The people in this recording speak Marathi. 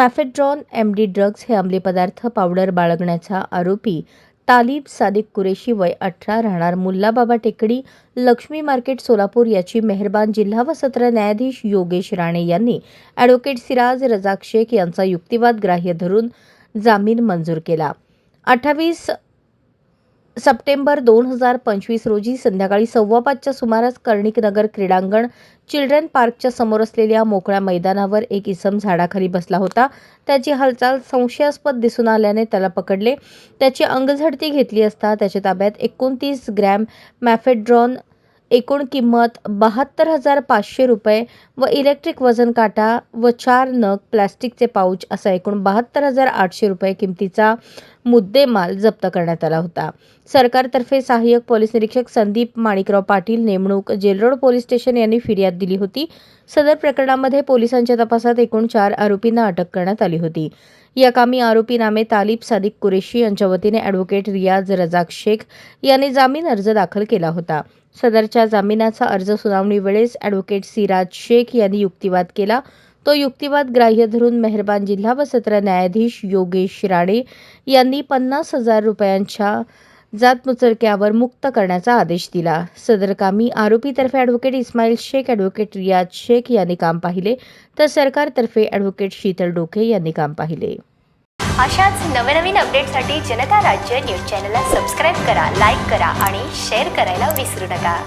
मॅफेड्रॉन एम डी ड्रग्ज हे अंमली पदार्थ पावडर बाळगण्याचा आरोपी. तालिब सादिक कुरेशी वय अठरा राहणार मुल्लाबाबा टेकडी लक्ष्मी मार्केट सोलापूर याची मेहरबान जिल्हा व सत्र न्यायाधीश योगेश राणे यांनी. ॲडव्होकेट सिराज रजाक शेख यांचा युक्तिवाद ग्राह्य धरून जामीन मंजूर केला. अठ्ठावीस सप्टेंबर दोन हजार पंचवीस रोजी संध्याकाळी सव्वा पाचच्या सुमारास कर्णिक नगर क्रीडांगण चिल्ड्रन पार्कच्या समोर असलेल्या मोकळ्या मैदानावर एक इसम झाडाखाली बसला होता. त्याची हालचाल संशयास्पद दिसून आल्याने त्याला पकडले. त्याची अंगझडती घेतली असता त्याच्या ताब्यात एकोणतीस ग्रॅम मॅफेड्रॉन एकूण किंमत बहात्तर हजार पाचशे रुपये व इलेक्ट्रिक वजन काटा व चार नग प्लॅस्टिकचे पाऊच असा एकूण बहात्तर हजार आठशे रुपये किमतीचा मुद्देमाल जप्त करण्यात आला होता. सरकारतर्फे सहाय्यक पोलीस निरीक्षक संदीप माणिकराव पाटील नेमणूक जेलरोड पोलीस स्टेशन यांनी फिर्याद दिली होती. सदर प्रकरणामध्ये पोलिसांच्या तपासात एकूण चार आरोपींना अटक करण्यात आली होती. या कामी आरोपी नामे तालिब सादिक कुरेशी यांच्या वतीने ॲडव्होकेट रियाज रजाक शेख यांनी जामीन अर्ज दाखल केला होता. सदरच्या जामिनाचा अर्ज सुनावणी वेळेस ॲडव्होकेट सिराज शेख यांनी युक्तिवाद केला. तो युक्तिवाद ग्राह्य धरून मेहरबान जिल्हा व सत्र न्यायाधीश योगेश राणे यांनी पन्नास हजार रुपयांच्या जातमुचरक्यावर मुक्त करण्याचा आदेश दिला. सदर कामी आरोपीतर्फे ॲडव्होकेट इस्माईल शेख ॲडव्होकेट रियाज शेख यांनी काम पाहिले तर सरकारतर्फे ॲडव्होकेट शीतल डोके यांनी काम पाहिले. अशाच नवनवीन अपडेटसाठी जनता राज्य न्यूज चॅनलला सबस्क्राईब करा लाईक करा आणि शेअर करायला विसरू नका.